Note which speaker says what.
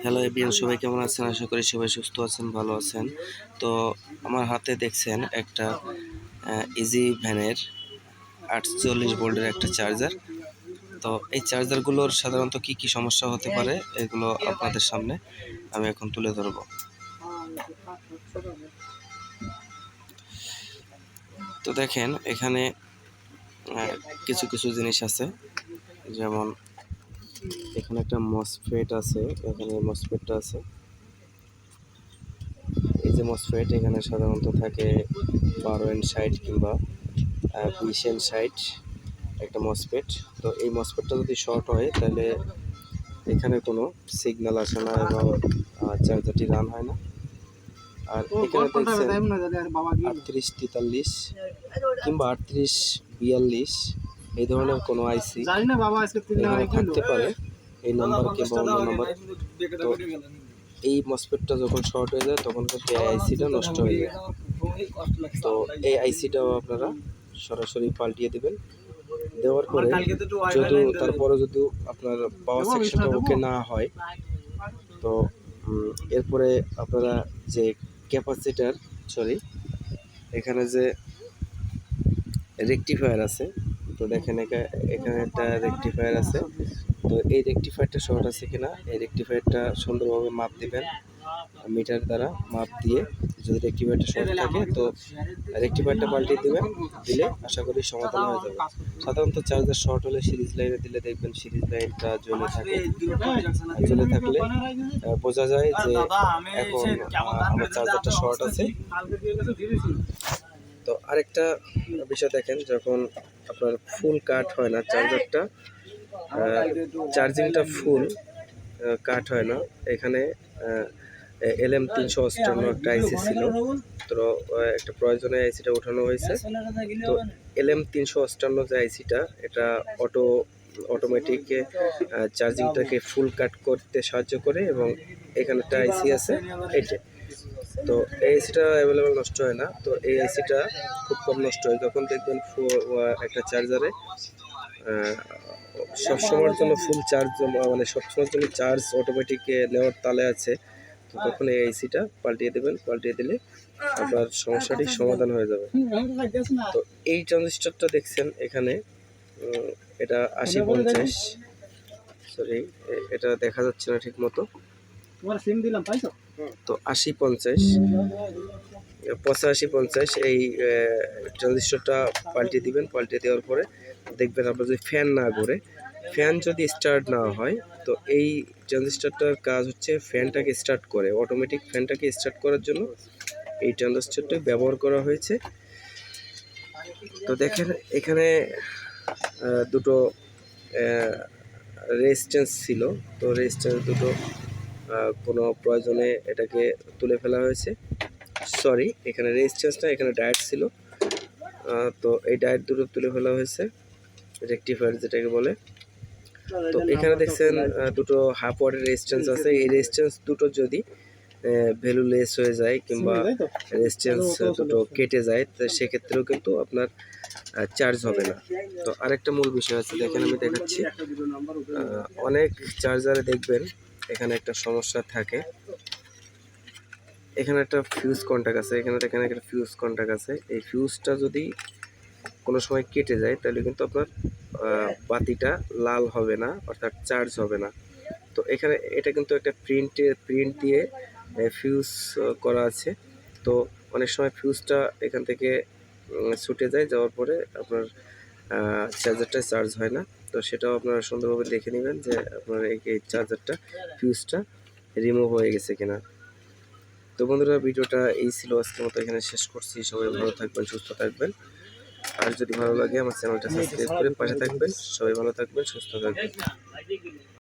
Speaker 1: Hello ABN সবাই কেমন আছেন? আশা করি সবাই সুস্থ আছেন, ভালো আছেন। তো আমার হাতে দেখছেন একটা ইজি ভ্যানের আটচল্লিশ ভোল্টের একটা চার্জার তো এই চার্জারগুলোর সাধারণত কি কি সমস্যা হতে পারে, এগুলো আপনাদের সামনে আমি এখন তুলে ধরব। তো দেখেন, এখানে কিছু কিছু জিনিস আছে। যেমন এখানে একটা মসফেট আছে এখানে মসফেটটা আছে। এই যে মসফেট এখানে সাধারণত থাকে বারো এন ষাট কিংবা বিশ এন ষাট একটা মসফেট তো এই মসফেটটা যদি শর্ট হয় তাহলে এখানে কোনো সিগন্যাল আসে না এবং চার্জারটি রান হয় না। আর এখানে দেখছেন আটত্রিশ তেতাল্লিশ কিংবা আটত্রিশ বিয়াল্লিশ এই ধরনের কোনো আইসি
Speaker 2: জানি না বাবা আজকে তিন
Speaker 1: এখানে
Speaker 2: টাকা
Speaker 1: থাকতে পারে। এই নাম্বার কিংবা অন্য নাম্বার তো এই মসফেটটা যখন শর্ট হয়ে যায় তখন কিন্তু এই আইসিটা নষ্ট হয়ে যায়। তো এই আইসিটাও আপনারা সরাসরি পাল্টিয়ে দিবেন। দেওয়ার পরে যদি তারপরে যদি আপনার পাওয়ার সেকশনটা ওকে না হয় তো এরপরে আপনারা যে ক্যাপাসিটার সরি এখানে যে রেকটিফায়ার আছে তো দেখেন এখানে একটা রেকটিফায়ার আছে। তো এই রেকটিফায়ারটা শর্ট আছে কিনা, এই রেকটিফায়ারটা সুন্দরভাবে মাপ দিবেন, মিটার দ্বারা মাপ দিয়ে যদি রেকটিফায়ারটা শর্ট থাকে, তো রেকটিফায়ারটা পাল্টে দিবেন, দিলে আশা করি সমাধান হয়ে যাবে। সাধারণত চার্জার শর্ট হলে সিরিজ লাইনে দিলে দেখবেন সিরিজ লাইনটা জ্বলে থাকে। জ্বলে থাকলে বোঝা যায় যে এখন আমার চার্জারটা শর্ট আছে। তো আরেকটা বিষয় দেখেন, যখন আপনার ফুল কাট হয় না, চার্জারটা। চার্জিংটা ফুল কাট হয় না। এখানে এল এম তিনশো অষ্টান্ন একটা আইসি ছিল। তো একটা প্রয়োজনে আইসিটা ওঠানো হয়েছে। তো এল এম তিনশো অষ্টান্ন যে আইসিটা এটা অটো অটোমেটিক চার্জিংটাকে ফুল কাট করতে সাহায্য করে এবং এখানে একটা আইসি আছে। এইটা তো এই আইসিটা অ্যাভেলেবেল নষ্ট হয় না। তো এই আইসিটা খুব কম নষ্ট হয়। তখন দেখবেন একটা চার্জারে সবসময়ের জন্য ফুল চার্জ মানে সবসময়ের জন্য চার্জ অটোমেটিক নেওয়ার তালে আছে। তো তখন এই এসিটা পাল্টিয়ে দেবেন, পাল্টিয়ে দিলে আপনার সমস্যাটি সমাধান হয়ে যাবে। তো এই ট্রানজিস্টরটা দেখছেন এখানে এটা আশি পঞ্চাশ। সরি এটা দেখা যাচ্ছে না ঠিক মতো
Speaker 2: তোমার সিম দিলাম, পাইছো?
Speaker 1: তো আশি পঞ্চাশ, পঁচাশি পঞ্চাশ এই ট্রানজিস্টরটা পাল্টিয়ে দিবেন, পাল্টে দেওয়ার পরে দেখবেন আপনার যদি ফ্যান না ঘুরে ফ্যান যদি স্টার্ট না হয়, তো এই ট্রানজিস্টরটার কাজ হচ্ছে ফ্যানটাকে স্টার্ট করে অটোমেটিক ফ্যানটাকে স্টার্ট করার জন্য এই ট্রানজিস্টরটি ব্যবহার করা হয়েছে। তো দেখেন, এখানে দুটো রেজিস্ট্যান্স ছিল, তো রেজিস্ট্যান্স দুটো কোনো প্রয়োজনে এটাকে তুলে ফেলা হয়েছে। সরি এখানে রেজিস্ট্যান্সটা এখানে ডায়েট ছিল। তো এই ডায়েট দুটো তুলে ফেলা হয়েছে। রেকটিফায়ার যেটাকে বলে। তো এখানে দেখছেন দুটো হাফ ওয়াটের রেজিস্ট্যান্স আছে। এই রেজিস্ট্যান্স দুটো যদি ভ্যালু লেস হয়ে যায় কিংবা রেজিস্ট্যান্স দুটো কেটে যায় তো সেক্ষেত্রেও কিন্তু আপনার চার্জ হবে না। তো আরেকটা মূল বিষয় আছে দেখেন আমি দেখাচ্ছি। অনেক চার্জারে দেখবেন এখানে একটা সমস্যা থাকে। এখানে একটা ফিউজ কন্টাক্ট আছে, এখানে এখানে একটা ফিউজ কন্টাক্ট আছে। এই ফিউজটা যদি কোনো সময় কেটে যায়, তাহলে কিন্তু আপনার বাতিটা লাল হবে না, অর্থাৎ চার্জ হবে না। তো এখানে এটা কিন্তু একটা প্রিন্টের প্রিন্ট দিয়ে ফিউজ করা আছে। তো অনেক সময় ফিউজটা এখান থেকে ছুটে যায়, যাওয়ার পরে আপনার চার্জারটা চার্জ হয় না। তো সেটাও আপনারা সুন্দরভাবে দেখে নেবেন যে আপনার এই চার্জারটা ফিউজটা রিমুভ হয়ে গেছে কিনা। তো বন্ধুরা, ভিডিওটা এই ছিল। আজকের মতো এখানে শেষ করছি। সবাই ভালো থাকবেন, সুস্থ থাকবেন। আর যদি ভালো লাগে, আমার চ্যানেলটা সাবস্ক্রাইব করে পাশে থাকবেন। সবাই ভালো থাকবেন, সুস্থ থাকবেন।